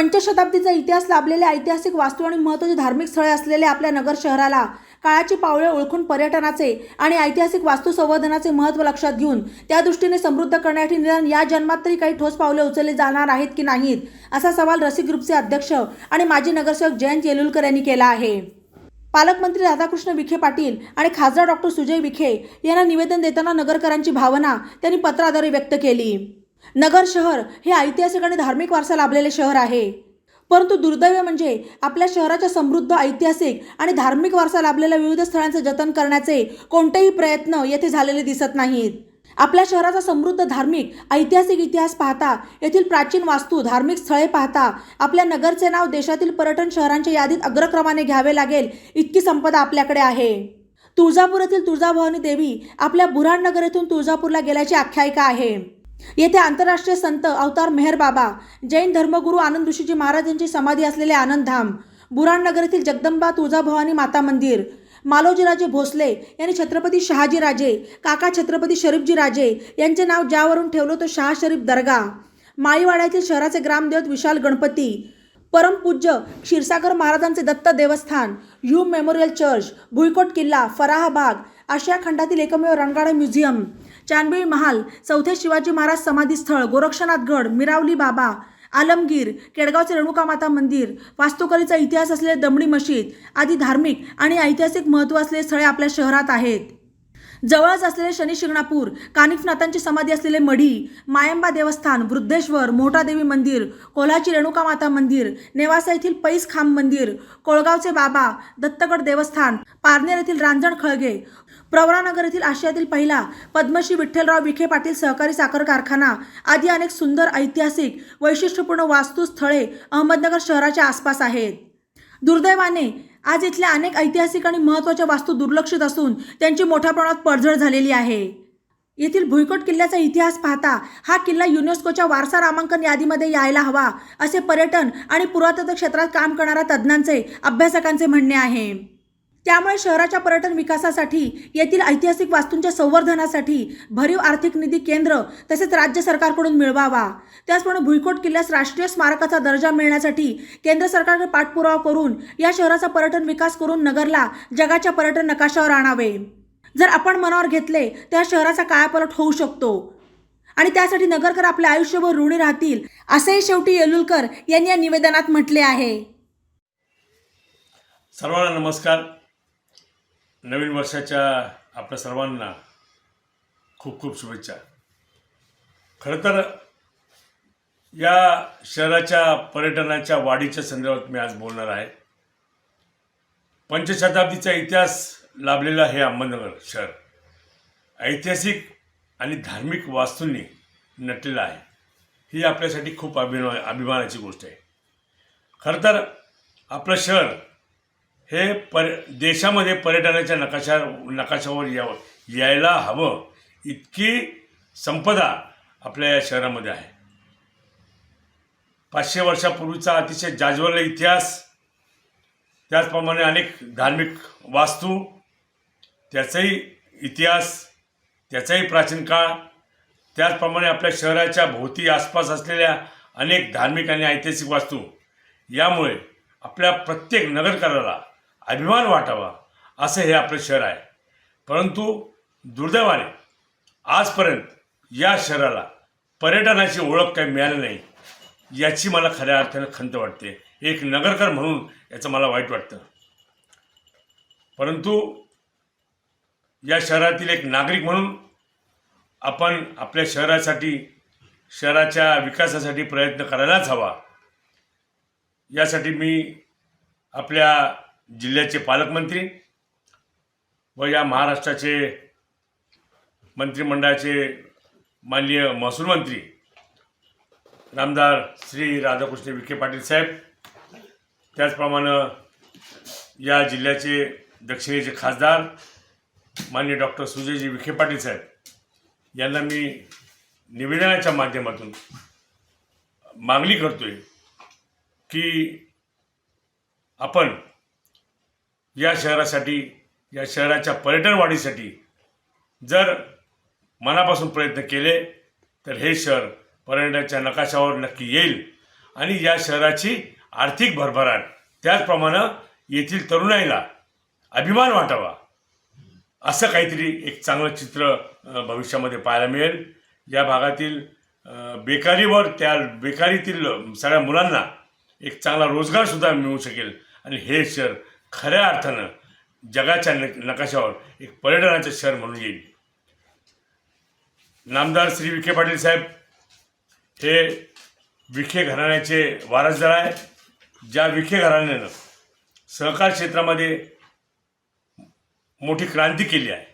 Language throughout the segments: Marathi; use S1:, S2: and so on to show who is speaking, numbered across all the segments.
S1: पंचशताब्दीचा इतिहास लाभलेल्या ऐतिहासिक वास्तू आणि महत्त्वाची धार्मिक स्थळे असलेले आपल्या नगर शहराला काळाची पावले ओळखून पर्यटनाचे आणि ऐतिहासिक वास्तू संवर्धनाचे महत्त्व लक्षात घेऊन त्या दृष्टीने समृद्ध करण्यासाठी निदान या जन्मात तरी काही ठोस पावले उचलली जाणार आहेत की नाहीत असा सवाल रसिक ग्रुपचे अध्यक्ष आणि माजी नगरसेवक जयंत येलुलकर यांनी केला आहे. पालकमंत्री राधाकृष्ण विखे पाटील आणि खासदार डॉक्टर सुजय विखे यांना निवेदन देताना नगरकरांची भावना त्यांनी पत्राद्वारे व्यक्त केली. नगर शहर हे ऐतिहासिक आणि धार्मिक वारसा लाभलेले शहर आहे. परंतु दुर्दैव म्हणजे आपल्या शहराच्या समृद्ध ऐतिहासिक आणि धार्मिक वारसा लाभलेल्या विविध स्थळांचे जतन करण्याचे कोणतेही प्रयत्न येथे झालेले दिसत नाहीत. आपल्या शहराचा समृद्ध धार्मिक ऐतिहासिक इतिहास पाहता येथील प्राचीन वास्तू धार्मिक स्थळे पाहता आपल्या नगरचे नाव देशातील पर्यटन शहरांच्या यादीत अग्रक्रमाने घ्यावे लागेल इतकी संपदा आपल्याकडे आहे. तुळजापूर येथील तुळजाभवानी देवी आपल्या बुऱ्हाणनगर येथून तुळजापूरला गेल्याची आख्यायिका आहे. येथे आंतरराष्ट्रीय संत अवतार मेहर बाबा जैन धर्मगुरू आनंद ऋषीजी महाराज यांची समाधी असलेले आनंदधाम बुराणनगर येथील जगदंबा तुळजाभवानी माता मंदिर मालोजीराजे भोसले यांनी छत्रपती शहाजीराजे काका छत्रपती शरीफजी राजे यांचे नाव ज्यावरून ठेवलं तो शहा शरीफ दर्गा. माळीवाड्यातील शहराचे ग्रामदेवत विशाल गणपती परमपूज्य क्षीरसागर महाराजांचे दत्त देवस्थान ह्यूम मेमोरियल चर्च भुईकोट किल्ला फराहा बाग आशिया खंडातील एकमेव रणगाडा म्युझियम चांदबेळी महाल चौथे शिवाजी महाराज समाधी स्थळ गोरक्षनाथ गड मिरावली बाबा आलमगीर केडगावचे रेणुका माता मंदिर वास्तुकलेचा इतिहास असलेले दमडी मशीद आदी धार्मिक आणि ऐतिहासिक महत्त्व असलेले स्थळे आपल्या शहरात आहेत. जवळच असलेले शनी शिंगणापूर कानिफनाथांची समाधी असलेले मढी मायंबा देवस्थान वृद्धेश्वर मोठादेवी मंदिर कोल्हाची रेणुका माता मंदिर नेवासा येथील पैस खांब मंदिर कोळगावचे बाबा दत्तगड देवस्थान पारनेर येथील रांजण खळगे प्रवरानगर येथील आशियातील पहिला पद्मश्री विठ्ठलराव विखे पाटील सहकारी साखर कारखाना आदी अनेक सुंदर ऐतिहासिक वैशिष्ट्यपूर्ण वास्तुस्थळे अहमदनगर शहराच्या आसपास आहेत. दुर्दैवाने आज इथल्या अनेक ऐतिहासिक आणि महत्त्वाच्या वास्तू दुर्लक्षित असून त्यांची मोठ्या प्रमाणात पडझड झालेली आहे. येथील भुईकोट किल्ल्याचा इतिहास पाहता हा किल्ला युनेस्कोच्या वारसा नामांकन यादीमध्ये यायला हवा असे पर्यटन आणि पुरातत्व क्षेत्रात काम करणाऱ्या तज्ज्ञांचे अभ्यासकांचे म्हणणे आहे. त्यामुळे शहराच्या पर्यटन विकासासाठी येथील ऐतिहासिक वास्तूंच्या संवर्धनासाठी भरीव आर्थिक निधी केंद्र तसेच राज्य सरकारकडून मिळवावा. त्याचप्रमाणे भुईकोट किल्ल्यास राष्ट्रीय स्मारकाचा दर्जा मिळण्यासाठी केंद्र सरकारने पाठपुरावा करून या शहराचा पर्यटन विकास करून नगरला जगाच्या पर्यटन नकाशावर आणावे. जर आपण मनावर घेतले तर शहराचा कायापलट होऊ शकतो. आणि त्यासाठी नगरकर आपल्या आयुष्यभर ऋणी राहतील असेही शेवटी येलुलकर यांनी या निवेदनात म्हटले आहे.
S2: सर्वांना नमस्कार. नवीन वर्षाच्या आपल्या सर्वांना खूप खूप शुभेच्छा. खरं तर या शहराच्या पर्यटनाच्या वाढीच्या संदर्भात मी आज बोलणार आहे. पंचशताब्दीचा इतिहास लाभलेला हे अहमदनगर शहर. ऐतिहासिक आणि धार्मिक वास्तूंनी नटलेलं आहे. ही आपल्यासाठी खूप अभिमान अभिमानाची गोष्ट आहे. खरं तर आपलं शहर हे पर देशामध्ये पर्यटनाच्या नकाशा नकाशावर यावं यायला हवं. इतकी संपदा आपल्या या शहरामध्ये आहे. पाचशे वर्षापूर्वीचा अतिशय जाज्वल्य इतिहास त्याचप्रमाणे अनेक धार्मिक वास्तू त्याचाही इतिहास त्याचाही प्राचीन काळ त्याचप्रमाणे आपल्या शहराच्या भोवती आसपास असलेल्या अनेक धार्मिक आणि ऐतिहासिक वास्तू. यामुळे आपल्या प्रत्येक नगरकराला अभिमान वाटावा असं हे आपलं शहर आहे. परंतु दुर्दैवाने आजपर्यंत या शहराला पर्यटनाची ओळख काही मिळाली नाही याची मला खऱ्या अर्थानं खंत वाटते. एक नगरकर म्हणून याचं मला वाईट वाटतं. परंतु या शहरातील एक नागरिक म्हणून आपण आपल्या शहरासाठी शहराच्या विकासासाठी प्रयत्न करायलाच हवा. यासाठी मी आपल्या जिल्ह्याचे पालकमंत्री व या महाराष्ट्राचे मंत्रिमंडळाचे माननीय महसूल मंत्री नामदार श्री राधाकृष्ण विखे पाटील साहेब त्याचप्रमाणे या जिल्ह्याचे दक्षिणेचे खासदार माननीय डॉक्टर सुजयजी विखे पाटील साहेब यांना मी निवेदनाच्या माध्यमातून मागणी करतोय की आपण या शहरासाठी या शहराच्या पर्यटन वाढीसाठी जर मनापासून प्रयत्न केले तर हे शहर पर्यटनाच्या नकाशावर नक्की येईल. आणि या शहराची आर्थिक भरभराट त्याचप्रमाणे येथील तरुणाईला अभिमान वाटावा. असं काहीतरी एक चांगलं चित्र भविष्यामध्ये पाहायला मिळेल. या भागातील बेकारीवर त्या बेकारीतील सगळ्या मुलांना एक चांगला रोजगारसुद्धा मिळू शकेल. आणि हे शहर खऱ्या अर्थानं जगाच्या न नकाशावर एक पर्यटनाचं शहर म्हणून येईल. नामदार श्री विखे पाटील साहेब हे विखे घराण्याचे वारसदार आहे ज्या विखे घराण्यानं सहकार क्षेत्रामध्ये मोठी क्रांती केली आहे.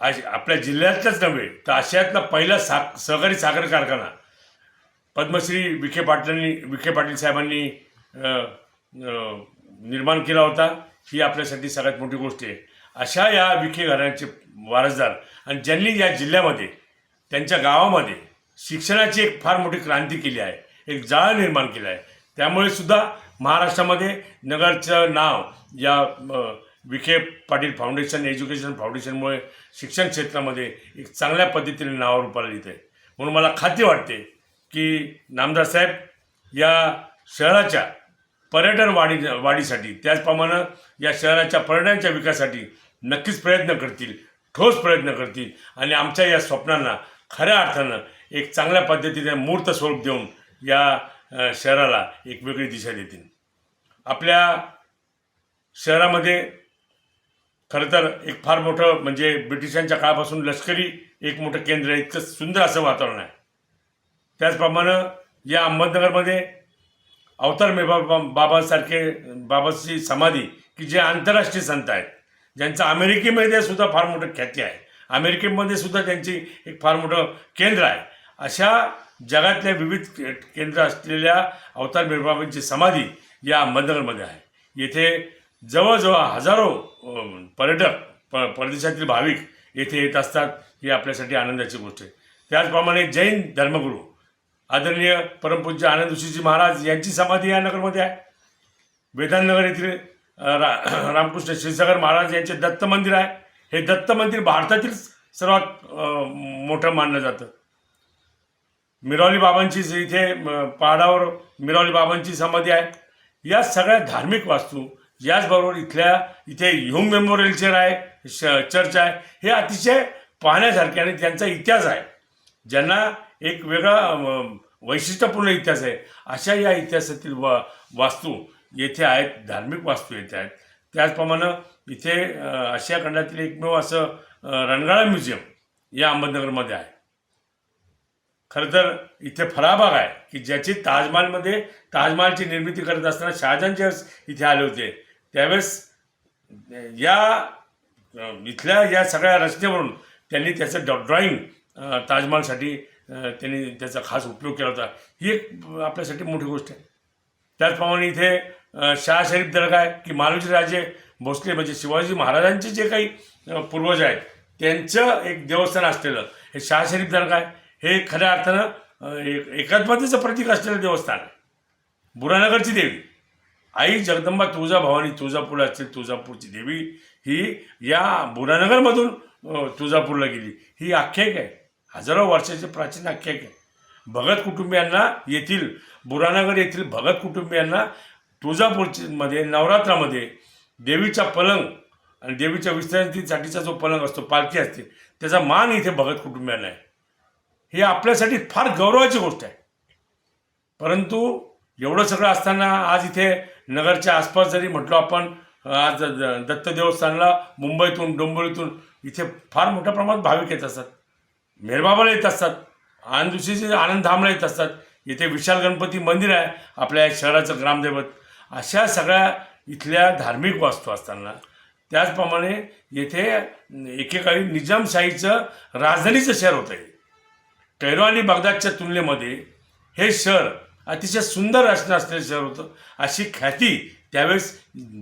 S2: आज आपल्या जिल्ह्यातलाच नव्हे तर आशियातला पहिला सा सहकारी साखर कारखाना पद्मश्री विखे पाटलांनी विखे पाटील साहेबांनी निर्माण केला होता ही आपल्यासाठी सगळ्यात मोठी गोष्ट आहे. अशा या विखे घराण्याचे वारसदार आणि ज्यांनी या जिल्ह्यामध्ये त्यांच्या गावामध्ये शिक्षणाची एक फार मोठी क्रांती केली आहे एक जाळं निर्माण केलं आहे. त्यामुळे सुद्धा महाराष्ट्रामध्ये नगरचं नाव या विखे पाटील फाउंडेशन एज्युकेशन फाउंडेशनमुळे शिक्षण क्षेत्रामध्ये एक चांगल्या पद्धतीने नावारूपाला येत आहे. म्हणून मला खात्री वाटते की नामदार साहेब या शहराच्या पर्यटन वाढी वाढीसाठी. त्याचप्रमाणे या शहराच्या पर्यटनाच्या विकासासाठी नक्कीच प्रयत्न करतील ठोस प्रयत्न करतील. आणि आमच्या या स्वप्नांना खऱ्या अर्थानं एक चांगल्या पद्धतीने मूर्त स्वरूप देऊन या शहराला एक वेगळी दिशा देतील. आपल्या शहरामध्ये खरं तर एक फार मोठं म्हणजे ब्रिटिशांच्या काळापासून लष्करी एक मोठं केंद्र आहे. इतकं सुंदर असं वातावरण आहे. त्याचप्रमाणे या अहमदनगरमध्ये अवतार मेबा बाबासारखे बाबाची समाधी की जे आंतरराष्ट्रीय संत आहेत ज्यांचं अमेरिकेमध्ये सुद्धा फार मोठं ख्याती आहे. अमेरिकेमध्ये सुद्धा त्यांची एक फार मोठं केंद्र आहे. अशा जगातल्या विविध केंद्र असलेल्या अवतार मेबाबांची समाधी या अहमदनगरमध्ये आहे. येथे जवळजवळ हजारो पर्यटक प परदेशातील भाविक येथे येत असतात. ही आपल्यासाठी आनंदाची गोष्ट आहे. त्याचप्रमाणे जैन धर्मगुरू आदरणीय परमपूज्य आनंद ऋषीजी महाराज यांची समाधी या नगरमध्ये आहे. वेदांतनगर येथील रा रामकृष्ण क्षीरसागर महाराज यांचे दत्त मंदिर आहे. हे दत्त मंदिर भारतातील सर्वात मोठं मानलं जातं. मिरावली बाबांची इथे पहाडावर मिरावली बाबांची समाधी आहे. या सगळ्या धार्मिक वास्तू याचबरोबर इथल्या इथे ह्युम मेमोरियल चर्च आहे श चर्च आहे हे अतिशय पाहण्यासारखे आणि त्यांचा इतिहास आहे. ज्यांना एक वेगळा वैशिष्ट्यपूर्ण इतिहास आहे. अशा या इतिहासातील वा वास्तू येथे आहेत धार्मिक वास्तू येथे आहेत. त्याचप्रमाणे इथे आशिया खंडातील एकमेव असं रणगाळा म्युझियम या अहमदनगरमध्ये आहे. खरं तर इथे फराबाग आहे की ज्याची ताजमहालमध्ये ताजमहालची निर्मिती करत असताना शहाजहान ज्यावेळेस इथे आले होते. त्यावेळेस या इथल्या या सगळ्या रचनेवरून त्यांनी त्याचं डॉ ड्रॉइंग ताजमहालसाठी त्यांनी त्याचा खास उपयोग केला होता. ही एक आपल्यासाठी मोठी गोष्ट आहे. त्याचप्रमाणे इथे शाह शरीफ दर्गा आहे की मालोजी राजे भोसले म्हणजे शिवाजी महाराजांचे जे काही पूर्वज आहेत त्यांचं एक देवस्थान असलेलं हे शाह शरीफ दर्गा आहे हे खऱ्या अर्थानं एक एकात्मतेचं प्रतीक असलेलं देवस्थान आहे. बुरानगरची देवी. आई जगदंबा तुळजाभवानी तुळजापूर असतील तुळजापूरची देवी ही या बुरानगरमधून तुळजापूरला गेली. ही आख्यायिका आहे. हजारो वर्षाची प्राचीन आख्यायिका आहे भगत कुटुंबियांना येथील बुरानगर येथील भगत कुटुंबियांना तुळजापूरमध्ये नवरात्रामध्ये देवीचा पलंग आणि देवीच्या विश्रांतीसाठीचा जो पलंग असतो पालखी असते त्याचा मान इथे भगत कुटुंबियांना आहे. हे आपल्यासाठी फार गौरवाची गोष्ट आहे. परंतु एवढं सगळं असताना आज इथे नगरच्या आसपास जरी म्हटलो आपण आज द- दत्त देवस्थानला मुंबईतून डोंबिवलीतून इथे फार मोठ्या प्रमाणात भाविक येत असतात. मेरबाबाला येत असतात. आनंदुशीचे आनंदधामला येत असतात. इथे विशाल गणपती मंदिर आहे आपल्या शहराचं ग्रामदैवत. अशा सगळ्या इथल्या धार्मिक वास्तू असताना त्याचप्रमाणे येथे एकेकाळी निजामशाहीचं राजधानीचं शहर होतं आहे कैरो आणि बगदादच्या तुलनेमध्ये हे शहर अतिशय सुंदर रचना असलेलं शहर होतं. अशी ख्याती त्यावेळेस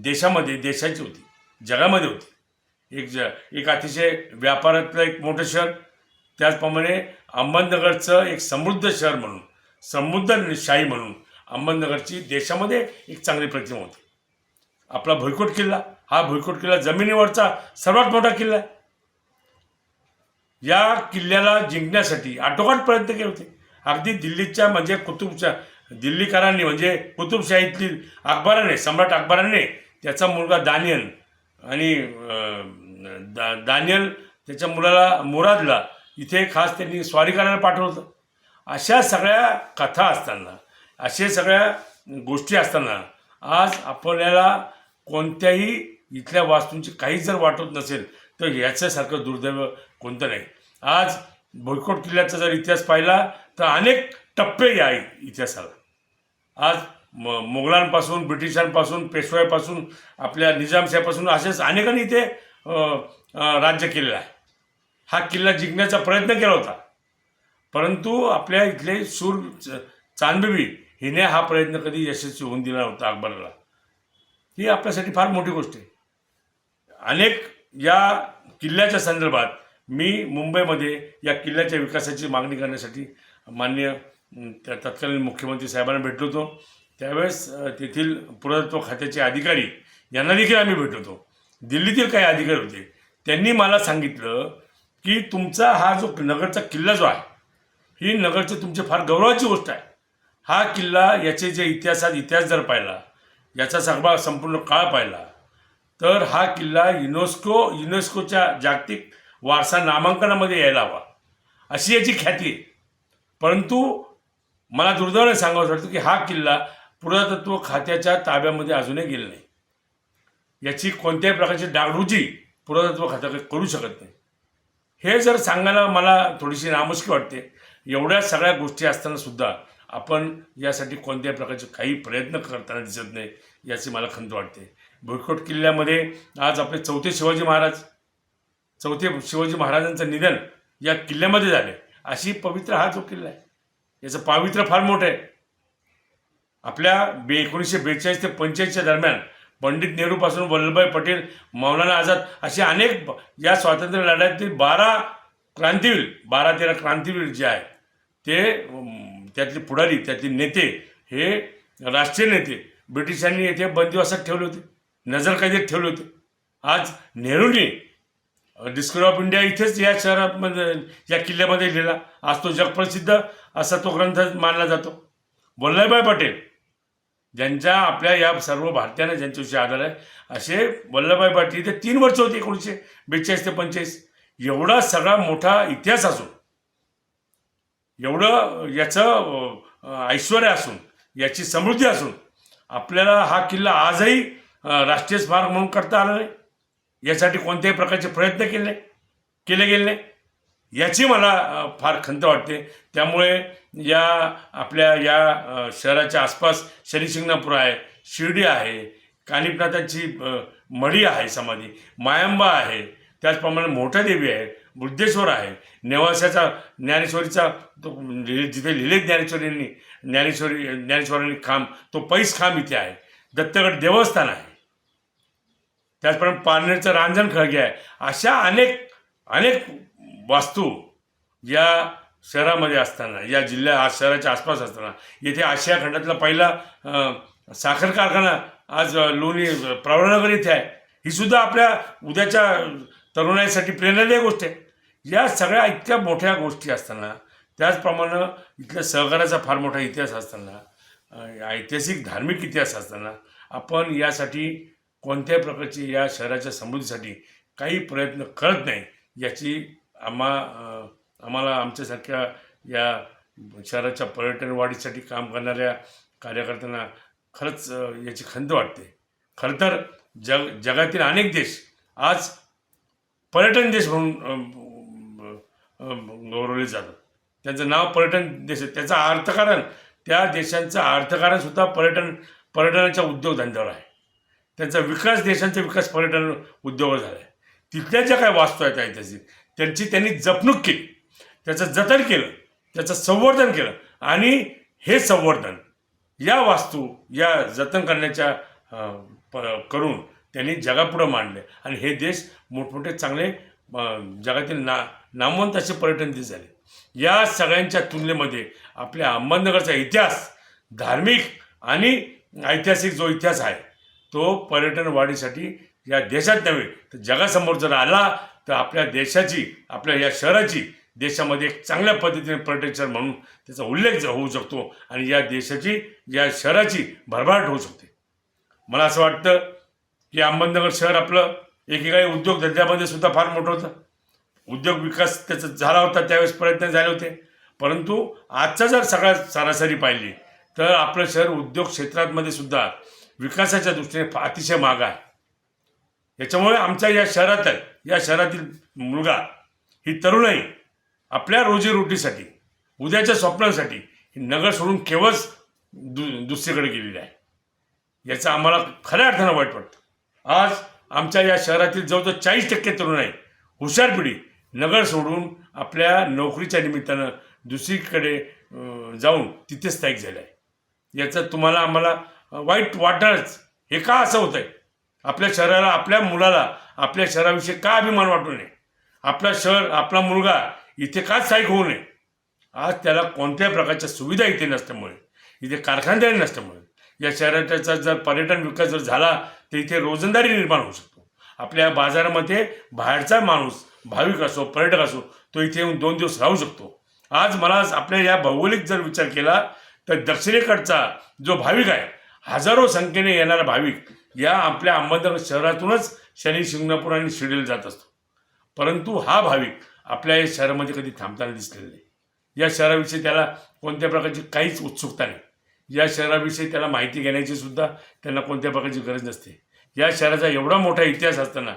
S2: देशामध्ये देशाची होती जगामध्ये होती. एक ज एक अतिशय व्यापारातलं एक मोठं शहर त्याचप्रमाणे अहमदनगरचं एक समृद्ध शहर म्हणून समृद्ध शाही म्हणून अहमदनगरची देशामध्ये एक चांगली प्रतिमा होती. आपला भुईकोट किल्ला हा भुईकोट किल्ला जमिनीवरचा सर्वात मोठा किल्ला आहे. या किल्ल्याला जिंकण्यासाठी आटोकाट प्रयत्न केले होते. अगदी दिल्लीच्या म्हणजे कुतुबच्या दिल्लीकरांनी म्हणजे कुतुबशाहीतली अकबराने सम्राट अकबराने त्याचा मुलगा दानियल आणि दा दानियल त्याच्या मुलाला मुरादला इथे खास त्यांनी स्वारी करायला पाठवलं होतं. अशा सगळ्या कथा असताना अशा सगळ्या गोष्टी असताना आज आपल्याला कोणत्याही इथल्या वास्तूंची काहीच जर वाटत नसेल तर याच्यासारखं दुर्दैव कोणतं नाही. आज भोईकोट किल्ल्याचा जर इतिहास पाहिला तर अनेक टप्पे या इतिहासाला. आज म मोगलांपासून ब्रिटिशांपासून पेशवाईपासून आपल्या निजामशाहीपासून असेच अनेकांनी इथे राज्य केलेलं आहे. हा किल्ला जिंकण्याचा प्रयत्न केला होता. परंतु आपल्या इथले सूर च- चांदबिबी हिने हा प्रयत्न कधी यशस्वी होऊन दिला होता अकबराला. ही आपल्यासाठी फार मोठी गोष्ट आहे. अनेक या किल्ल्याच्या संदर्भात मी मुंबईमध्ये या किल्ल्याच्या विकासाची मागणी करण्यासाठी मान्य त्या तत्कालीन मुख्यमंत्री साहेबांना भेटलो होतो. त्यावेळेस तेथील पुरातत्व खात्याचे अधिकारी यांना देखील आम्ही भेटलो होतो. दिल्लीतील काही अधिकारी होते. त्यांनी मला सांगितलं की तुमचा हा जो नगरचा किल्ला जो आहे ही नगरची तुमची फार गौरवाची गोष्ट आहे. हा किल्ला याचे जे इतिहासात इतिहास जर पाहिला याचा सगळा संपूर्ण काळ पाहिला तर हा किल्ला युनेस्को युनेस्कोच्या जागतिक वारसा नामांकनामध्ये यायला हवा. अशी याची ख्याती आहे. परंतु मला दुर्दैवाने सांगावं वाटतं की हा किल्ला पुरातत्व खात्याच्या ताब्यामध्ये अजूनही गेला नाही. याची कोणत्याही प्रकारची डागडुजी पुरातत्व खात्याकडे करू शकत नाही. हे जर सांगायला मला थोडीशी नामुष्की वाटते एवढ्या सगळ्या गोष्टी असताना सुद्धा आपण यासाठी कोणत्याही प्रकारचे काही प्रयत्न करताना दिसत नाही याची मला खंत वाटते. भुईकोट किल्ल्यामध्ये आज आपले चौथे शिवाजी महाराज चौथे शिवाजी महाराजांचं निधन या किल्ल्यामध्ये झाले. अशी पवित्र हा जो किल्ला आहे याचं पावित्र्य फार मोठं आहे. आपल्या बे एकोणीसशे बेचाळीस ते पंचेचाळीसच्या दरम्यान पंडित नेहरूपासून वल्लभभाई पटेल मौलाना आझाद असे अनेक या स्वातंत्र्य लढ्यातील बारा क्रांतीवीर बारा तेरा क्रांतीवीर जे आहेत ते त्यातले पुढारी त्यातले नेते हे राष्ट्रीय नेते. ब्रिटिशांनी येथे बंदिवासात ठेवले होते नजरकैदेत ठेवले होते. आज नेहरूंनी डिस्कवरी ऑफ इंडिया इथेच या शहरामध्ये या किल्ल्यामध्ये लिहिला. आज तो जगप्रसिद्ध असा तो ग्रंथ मानला जातो. वल्लभभाई पटेल ज्यांच्या आपल्या या सर्व भारतीयांना ज्यांच्याविषयी आधार आहे असे वल्लभभाई पाटील ते तीन वर्ष होते एकोणीसशे बेचाळीस ते पंचेचाळीस. एवढा सगळा मोठा इतिहास असून एवढं याचं ऐश्वर असून याची समृद्धी असून आपल्याला हा किल्ला आजही राष्ट्रीय स्मारक म्हणून करता आला नाही यासाठी कोणत्याही प्रकारचे प्रयत्न केले केले गेले नाही. याची मला फार खंत वाटते. त्यामुळे या आपल्या या शहराच्या आसपास शनिशिंगणापूर आहे शिर्डी आहे कानिपनाथाची मढी आहे समाधी मायंबा आहे त्याचप्रमाणे मोठा देवी आहे बुद्धेश्वर आहे नेवासाचा ज्ञानेश्वरीचा तो म्हणजे जिथे लिहिले ज्ञानेश्वरींनी ज्ञानेश्वरी ज्ञानेश्वरांनी खांब तो पैस खांब इथे आहे. दत्तगड देवस्थान आहे. त्याचप्रमाणे पारनेरचं रांजण खळगे आहे. अशा अनेक अनेक वास्तू या शहरामध्ये असताना या जिल्ह्या आज शहराच्या आसपास असताना येथे आशिया खंडातला पहिला साखर कारखाना आज लोणी अं, प्रवरानगर आहे. ही सुद्धा आपल्या उद्याच्या तरुणाईसाठी प्रेरणादायी गोष्ट आहे. या सगळ्या इतक्या मोठ्या गोष्टी असताना त्याचप्रमाणे इथल्या सहकाराचा फार मोठा इतिहास असताना ऐतिहासिक धार्मिक इतिहास असताना आपण यासाठी कोणत्याही प्रकारची या शहराच्या समृद्धीसाठी काही प्रयत्न करत नाही याची आम्हा आम्हाला आमच्यासारख्या या शहराच्या पर्यटन वाढीसाठी काम करणाऱ्या कार्यकर्त्यांना खरंच याची खंत वाटते. खरं तर जग जगातील अनेक देश आज पर्यटन देश म्हणून गौरवले जातात. त्यांचं नाव पर्यटन देश आहे. त्याचं अर्थकारण त्या देशांचं अर्थकारणसुद्धा पर्यटन पर्यटनाच्या उद्योगधंद्यावर आहे. त्यांचा विकास देशांचा विकास पर्यटन उद्योगावर झाला आहे तिथल्या ज्या काय वास्तू आहेत ऐतिहासिक त्यांची त्यांनी जपणूक केली. त्याचं जतन केलं त्याचं संवर्धन केलं आणि हे संवर्धन या वास्तू या जतन करण्याच्या प- करून त्यांनी जगापुढं मांडले आणि हे देश मोठमोठे चांगले जगातील ना नामवंत असे पर्यटन देश झाले. या सगळ्यांच्या तुलनेमध्ये आपल्या अहमदनगरचा इतिहास धार्मिक आणि ऐतिहासिक जो इतिहास आहे तो पर्यटन वाढीसाठी या देशात नव्हे तर जगासमोर जर आला तर आपल्या देशाची आपल्या या शहराची देशामध्ये एक चांगल्या पद्धतीने पर्यटन म्हणून त्याचा उल्लेख होऊ शकतो आणि या देशाची या शहराची भरभराट होऊ शकते. मला असं वाटतं की अहमदनगर शहर आपलं एकेकाळी उद्योग धंद्यामध्ये सुद्धा फार मोठं होतं. उद्योग विकास त्याचा झाला होता त्यावेळेस प्रयत्न झाले होते. परंतु आजचा जर सगळ्या सरासरी पाहिली तर आपलं शहर उद्योग क्षेत्रामध्ये सुद्धा विकासाच्या दृष्टीने अतिशय माग आहे. याच्यामुळे आमच्या या शहरात या शहरातील मुलगा ही तरुणाई आपल्या रोजीरोटीसाठी उद्याच्या स्वप्नांसाठी ही नगर सोडून केवळच दु दुसरीकडे गेलेली आहे. याचं आम्हाला खऱ्या अर्थानं वाईट वाटतं. आज आमच्या या शहरातील जवळजवळ चाळीस टक्के तरुण आहे हुशार पिढी नगर सोडून आपल्या नोकरीच्या निमित्तानं दुसरीकडे जाऊन तिथे स्थायिक झालं आहे. याचं तुम्हाला आम्हाला वाईट वाटणारच हे का असं होतं आहे आपल्या शहराला आपल्या मुलाला आपल्या शहराविषयी का अभिमान वाटू नये? आपला शहर आपला मुलगा इथे का स्थायिक होऊ नये? आज त्याला कोणत्याही प्रकारच्या सुविधा इथे नसल्यामुळे इथे कारखानदारी नसल्यामुळे या शहराचा जर पर्यटन विकास जर झाला तर इथे रोजंदारी निर्माण होऊ शकतो. आपल्या बाजारामध्ये बाहेरचा माणूस भाविक असो पर्यटक असो तो इथे येऊन दोन दिवस राहू शकतो. आज मला आपल्या या भौगोलिक जर विचार केला तर दक्षिणेकडचा जो भाविक आहे हजारो संख्येने येणारा भाविक या आपल्या अहमदनगर शहरातूनच शनी शिंगणापूर आणि शिर्डीला जात असतो. परंतु हा भाविक आपल्या या शहरामध्ये कधी थांबताना दिसलेला नाही. या शहराविषयी त्याला कोणत्या प्रकारची काहीच उत्सुकता नाही. या शहराविषयी त्याला माहिती घेण्याची सुद्धा त्यांना कोणत्या प्रकारची गरज नसते. या शहराचा एवढा मोठा इतिहास असताना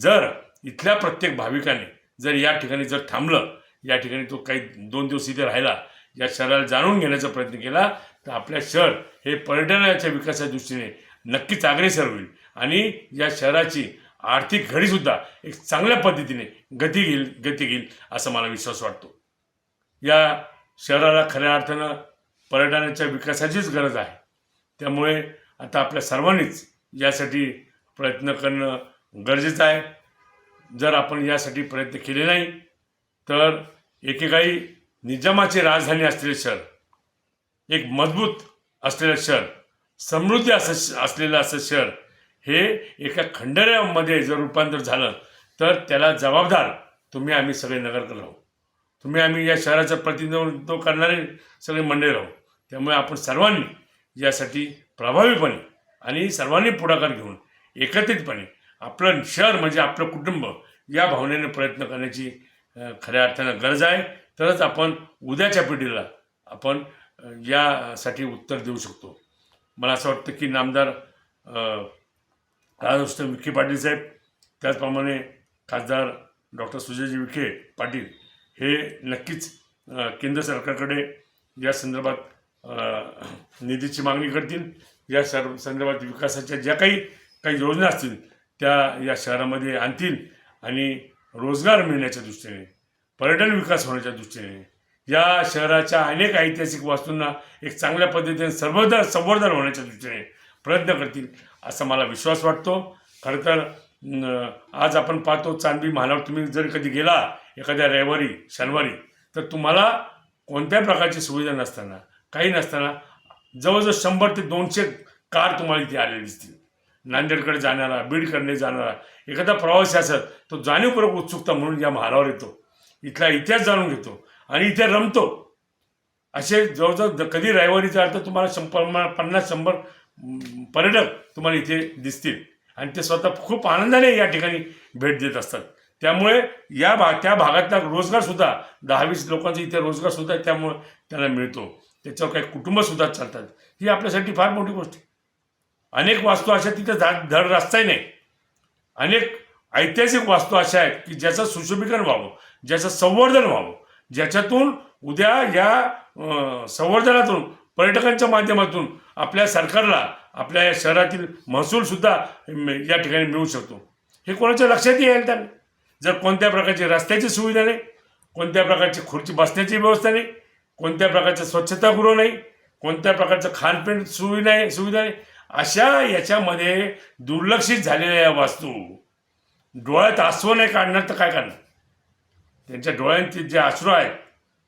S2: जर इथल्या प्रत्येक भाविकाने जर या ठिकाणी जर थांबलं या ठिकाणी तो काही दोन दिवस इथे राहिला या शहराला जाणून घेण्याचा प्रयत्न केला तर आपल्या शहर हे पर्यटनाच्या विकासाच्या दृष्टीने नक्कीच अग्रेसर होईल. आणि या शहराची आर्थिक घडीसुद्धा एक चांगल्या पद्धतीने गती घेईल गती घेईल असा मला विश्वास वाटतो. या शहराला खऱ्या अर्थानं पर्यटनाच्या विकासाचीच गरज आहे. त्यामुळे आता आपल्या सर्वांनीच यासाठी प्रयत्न करणं गरजेचं आहे. जर आपण यासाठी प्रयत्न केले नाही तर एकेकाळी निजामाची राजधानी असलेले शहर एक मजबूत असलेलं शहर समृद्धी असं असलेलं असं शहर हे एका खंडाऱ्यामध्ये जर रूपांतर झालं तर त्याला जबाबदार तुम्ही आम्ही सगळे नगरकर राहू तुम्ही आम्ही या शहराचं प्रतिनिधित्व करणारे सगळे मंडळी राहू त्यामुळे आपण सर्वांनी यासाठी प्रभावीपणे आणि सर्वांनी पुढाकार घेऊन एकत्रितपणे आपलं शहर म्हणजे आपलं कुटुंब या भावनेने प्रयत्न करण्याची खऱ्या अर्थानं गरज आहे. तरच आपण उद्याच्या पिढीला आपण यासाठी उत्तर देऊ शकतो. मला असं वाटतं की नामदार राधाकृष्ण विखे पाटील साहेब? त्याचप्रमाणे खासदार डॉक्टर सुजयजी विखे पाटील हे नक्कीच केंद्र सरकारकडे या संदर्भात निधीची मागणी करतील. या सर संदर्भात विकासाच्या ज्या काही काही योजना असतील त्या या शहरामध्ये आणतील आणि रोजगार मिळण्याच्या दृष्टीने पर्यटन विकास होण्याच्या दृष्टीने या शहराच्या अनेक ऐतिहासिक वास्तूंना एक चांगल्या पद्धतीने सर्वदा संवर्धन होण्याच्या दृष्टीने प्रयत्न करतील. असा मला विश्वास वाटतो. खरं तर आज आपण पाहतो चांदबी महालावर तुम्ही जर कधी गेला एखाद्या रविवारी शनिवारी तर तुम्हाला कोणत्याही प्रकारची सुविधा नसताना काही नसताना जवळजवळ शंभर ते दोनशे कार तुम्हाला इथे आलेली दिसतील. नांदेडकडे जाणारा बीडकडे जाणारा एखादा प्रवासी असत तो जाणीवपूर्वक उत्सुकता म्हणून या महालावर येतो. इथला इतिहास जाणून घेतो आणि इथे रमतो. असे जवळजवळ कधी रविवारी जाल तर तुम्हाला शंभर पन्नास शंभर पर्यटक तुम्हाला इथे दिसतील. आणि ते स्वतः खूप आनंदाने या ठिकाणी भेट देत असतात. त्यामुळे या भाग त्या भागातला रोजगारसुद्धा दहा वीस लोकांचा इथे रोजगारसुद्धा त्यामुळे त्यांना मिळतो. त्याच्यावर काही कुटुंबसुद्धा चालतात. ही आपल्यासाठी फार मोठी गोष्ट आहे. अनेक वास्तू अशा तिथे धड धड रस्ताही नाही. अनेक ऐतिहासिक वास्तू अशा आहेत की ज्याचं सुशोभीकरण व्हावं ज्याचं संवर्धन व्हावं. ज्याच्यातून उद्या या संवर्धनातून पर्यटकांच्या माध्यमातून आपल्या सरकारला आपल्या या शहरातील महसूलसुद्धा या ठिकाणी मिळू शकतो. हे कोणाच्या लक्षात येईल त्यांना जर कोणत्या प्रकारची रस्त्याची सुविधा नाही कोणत्या प्रकारची खुर्ची बसण्याची व्यवस्था नाही कोणत्या प्रकारचं स्वच्छतागृह नाही कोणत्या प्रकारचं खानपिण सुविधा नाही सुविधा नाही अशा याच्यामध्ये दुर्लक्षित झालेल्या या वास्तू डोळ्यात आसवं नाही काढणार तर काय करणार? त्यांच्या डोळ्यांचे जे आश्रू आहेत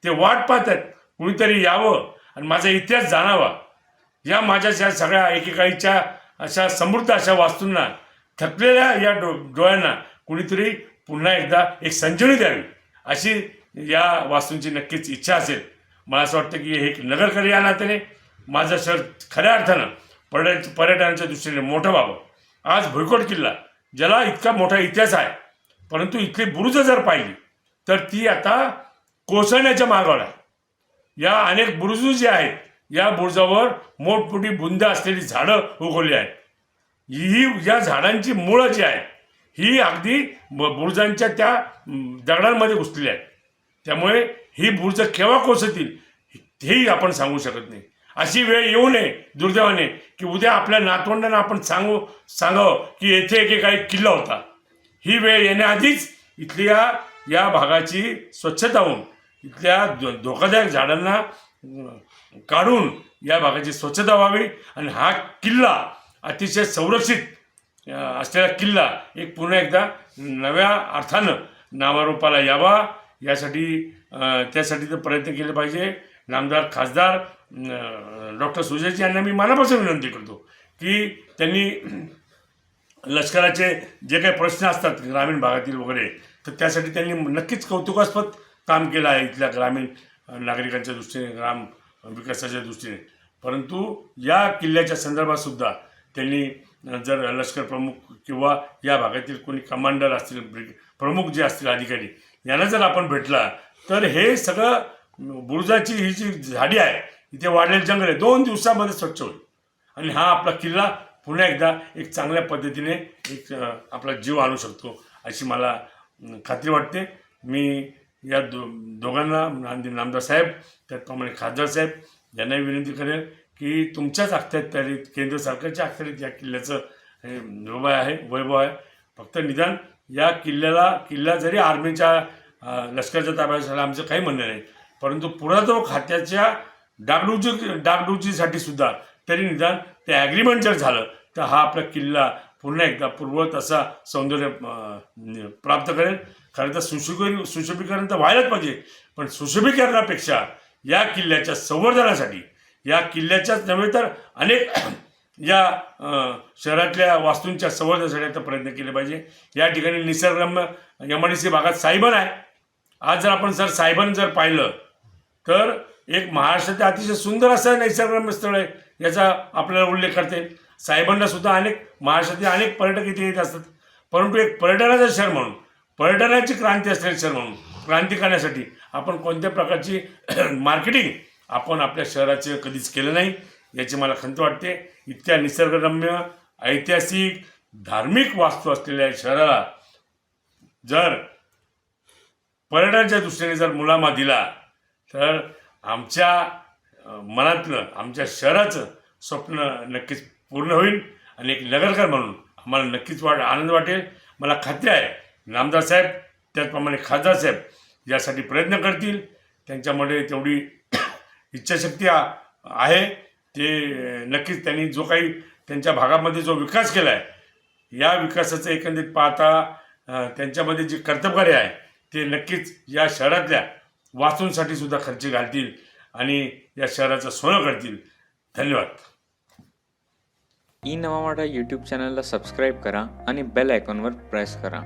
S2: ते वाट पाहत आहेत. कुणीतरी यावं आणि माझा इतिहास जाणावा. या माझ्या ज्या सगळ्या एकेकाळीच्या अशा समृद्ध अशा वास्तूंना थकलेल्या या डो डोळ्यांना कुणीतरी पुन्हा एकदा एक संजीवनी द्यावी अशी या वास्तूंची नक्कीच इच्छा असेल. मला असं वाटतं की हे एक नगरकरी या नात्याने माझं शहर खऱ्या अर्थानं पर्यट पर्यटनाच्या दृष्टीने मोठं व्हावं. आज भुईकोट किल्ला ज्याला इतका मोठा इतिहास आहे परंतु इथली बुरुज जर पाहिली तर ती आता कोसळण्याच्या मागावर आहे. या अनेक बुरुजू जे आहेत या बुरुजावर मोठमोठी बुंद असलेली झाडं उगवली आहेत. ही या झाडांची मुळं जी आहेत ही अगदी ब- बुरुजांच्या त्या दगडांमध्ये घुसलेली आहेत. त्यामुळे ही बुरुज केव्हा कोसतील हेही आपण सांगू शकत नाही. अशी वेळ येऊ नये दुर्दैवाने की उद्या आपल्या नातवंडांना आपण सांगू सांगावं की येथे एकेका एक किल्ला होता. ही वेळ येण्याआधीच इथल्या या भागाची स्वच्छता होऊन इथल्या धो- धोकादायक झाडांना काढून या भागाची स्वच्छता व्हावी आणि हा किल्ला अतिशय संरक्षित असलेला किल्ला एक पुन्हा एकदा नव्या अर्थानं नावारूपाला यावा. यासाठी त्यासाठी तर प्रयत्न केले पाहिजे. नामदार खासदार डॉक्टर सुजयजी यांना मी मनापासून विनंती करतो की त्यांनी लष्कराचे जे काही प्रश्न असतात ग्रामीण भागातील वगैरे तर त्यासाठी त्यांनी नक्कीच कौतुकास्पद काम केलं आहे इथल्या ग्रामीण नागरिकांच्या दृष्टीने ग्राम विकासाच्या दृष्टीने. परंतु या किल्ल्याच्या संदर्भातसुद्धा त्यांनी जर लष्कर प्रमुख किंवा या भागातील कोणी कमांडर असतील प्रमुख जे असतील अधिकारी यांना जर आपण भेटला तर हे सगळं बुरुजाची ही जी झाडी आहे इथे वाढलेलं जंगल आहे दोन दिवसामध्ये स्वच्छ होईल. आणि हा आपला किल्ला पुन्हा एकदा एक चांगल्या पद्धतीने एक आपला जीव आणू शकतो अशी मला खात्री वाटते. मी या दो दोघांना नांदी नामदार साहेब त्याचप्रमाणे खासदार साहेब यांनाही विनंती करेल की तुमच्याच अखत्यारीत केंद्र सरकारच्या अखत्यारीत या किल्ल्याचं हे वैभव आहे वैभव आहे. फक्त निदान या किल्ल्याला किल्ला जरी आर्मीच्या लष्कराच्या ताब्यात झाला आमचं काही म्हणणं नाही. परंतु पुरातत्व खात्याच्या डागडुजी डागडुजीसाठी सुद्धा तरी निदान ते ॲग्रीमेंट जर झालं तर हा आपला किल्ला पुन्हा एकदा पूर्वत असा सौंदर्य प्राप्त करेल. खरं तर सुशोभी सुशोभीकरण तर व्हायलाच पाहिजे पण सुशोभीकरणापेक्षा या किल्ल्याच्या संवर्धनासाठी या किल्ल्याच्याच नव्हे तर अनेक या शहरातल्या वास्तूंच्या संवर्धनासाठी आता प्रयत्न केले पाहिजे. या ठिकाणी निसर्गरम्य एम आय डी सी भागात सायबन आहे. आज जर आपण सर सायबन जर पाहिलं तर एक महाराष्ट्रातील अतिशय सुंदर असं निसर्गरम्य स्थळ आहे याचा आपल्याला उल्लेख करता येईल. सुद्धा अनेक महाराष्ट्रातील अनेक पर्यटक इथे येत असतात. परंतु एक पर्यटनाचं शहर म्हणून पर्यटनाची क्रांती असेल सर म्हणून. क्रांती करण्यासाठी आपण कोणत्या प्रकारची मार्केटिंग आपण आपल्या शहराचे कधीच केलं नाही याची मला खंत वाटते. इतक्या निसर्गरम्य ऐतिहासिक धार्मिक वास्तू असलेल्या शहराला जर पर्यटनाच्या दृष्टीने जर मुलामा दिला तर आमच्या मनातलं आमच्या शहराचं स्वप्न नक्कीच पूर्ण होईल. आणि एक नगरकर म्हणून आम्हाला नक्कीच वाट आनंद वाटेल. मला खात्री आहे नामदार साहेब त्याचप्रमाणे खासदार साहेब यासाठी प्रयत्न करतील. त्यांच्यामध्ये तेवढी इच्छाशक्ती आहे. ते नक्कीच त्यांनी जो काही त्यांच्या भागामध्ये जो विकास केला आहे या विकासाचं एकंदरीत पाहता त्यांच्यामध्ये जे कर्तबगारी आहे ते नक्कीच या शहरातल्या वाचूंसाठी सुद्धा खर्च घालतील आणि या शहराचं सोनं करतील. धन्यवाद.
S3: ई नवा यूट्यूब चॅनलला सबस्क्राईब करा आणि बेल आयकॉनवर प्रेस करा.